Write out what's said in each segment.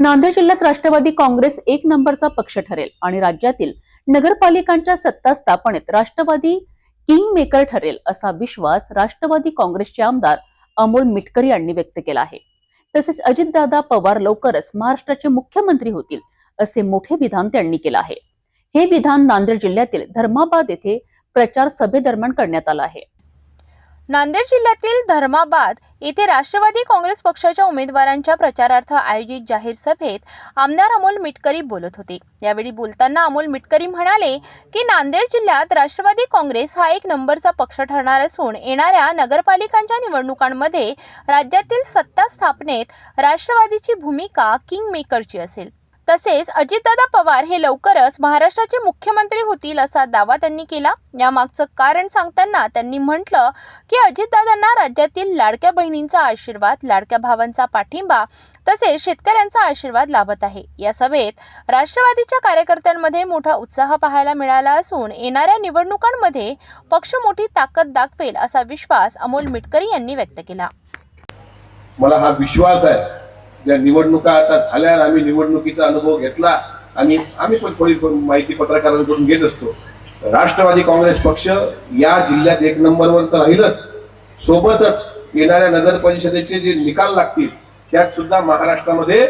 नांदेड जिल्ह्यात राष्ट्रवादी काँग्रेस एक नंबरचा पक्ष ठरेल आणि राज्यातील नगरपालिकांच्या सत्ता स्थापनेत राष्ट्रवादी किंग मेकर ठरेल असा विश्वास राष्ट्रवादी काँग्रेसचे आमदार अमोल मिटकरी यांनी व्यक्त केला आहे. तसेच अजितदादा पवार लवकरच महाराष्ट्राचे मुख्यमंत्री होतील असे मोठे विधान त्यांनी केलं आहे. हे विधान नांदेड जिल्ह्यातील धर्माबाद येथे प्रचार सभेदरम्यान करण्यात आलं आहे. नांदेड जिल्ह्यातील धर्माबाद येथे राष्ट्रवादी काँग्रेस पक्षाच्या उमेदवारांच्या प्रचारार्थ आयोजित जाहीर सभेत आमदार अमोल मिटकरी बोलत होते. यावेळी बोलताना अमोल मिटकरी म्हणाले की नांदेड जिल्ह्यात राष्ट्रवादी काँग्रेस हा एक नंबरचा पक्ष ठरणार असून येणाऱ्या नगरपालिकांच्या निवडणुकांमध्ये राज्यातील सत्ता स्थापनेत राष्ट्रवादीची भूमिका किंग मेकरची असेल. तसेच अजितदादा पवार हे लवकरच महाराष्ट्राचे मुख्यमंत्री होतील असा दावा त्यांनी केला. यामागचं कारण सांगताना त्यांनी म्हटलं की अजितदादांना राज्यातील लाडक्या बहिणींचा आशीर्वाद लाडक्या भावांचा पाठिंबा तसेच शेतकऱ्यांचा आशीर्वाद लाभत आहे. या सभेत राष्ट्रवादीच्या कार्यकर्त्यांमध्ये मोठा उत्साह पाहायला मिळाला असून येणाऱ्या निवडणुकांमध्ये पक्ष मोठी ताकद दाखवेल असा विश्वास अमोल मिटकरी यांनी व्यक्त केला. मला हा विश्वास आहे ज्या निवडणुका आता झाल्या आम्ही निवडणुकीचा अनुभव घेतला आणि आम्ही पण थोडी माहिती पत्रकारांकडून घेत असतो. राष्ट्रवादी काँग्रेस पक्ष या जिल्ह्यात एक नंबरवर तर राहीलच. सोबतच येणाऱ्या नगर परिषदेचे जे निकाल लागतील त्यात सुद्धा महाराष्ट्रामध्ये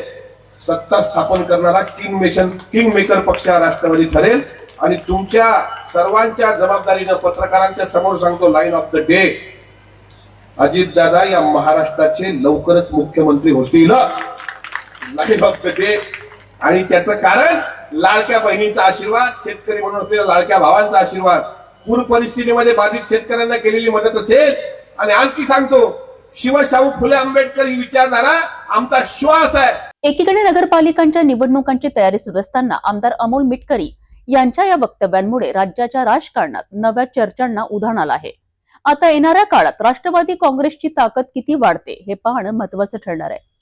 सत्ता स्थापन करणारा किंग मेशन किंग मेकर पक्ष हा राष्ट्रवादी ठरेल. आणि तुमच्या सर्वांच्या जबाबदारीनं पत्रकारांच्या समोर सांगतो line of the day Ajitdada या महाराष्ट्राचे लवकरच मुख्यमंत्री होतील. नाही फक्त ते. आणि त्याचं कारण लाडक्या बहिणींचा आशीर्वाद शेतकरी म्हणून असलेल्या लाडक्या भावांचा आशीर्वाद. पूर परिस्थितीमध्ये बाधित शेतकऱ्यांना केलेली मदत असेल. आणि आणखी सांगतो शिवशाहू फुले आंबेडकर ही विचारधारा आमचा श्वास आहे. एकीकडे नगरपालिकांच्या निवडणुकांची तयारी सुरू असताना आमदार अमोल मिटकरी यांच्या या वक्तव्यांमुळे राज्याच्या राजकारणात नव्या चर्चांना उधाण आलं आहे. आता येणाऱ्या काळात राष्ट्रवादी काँग्रेसची ताकद किती वाढते हे पाहणं महत्वाचं ठरणार आहे.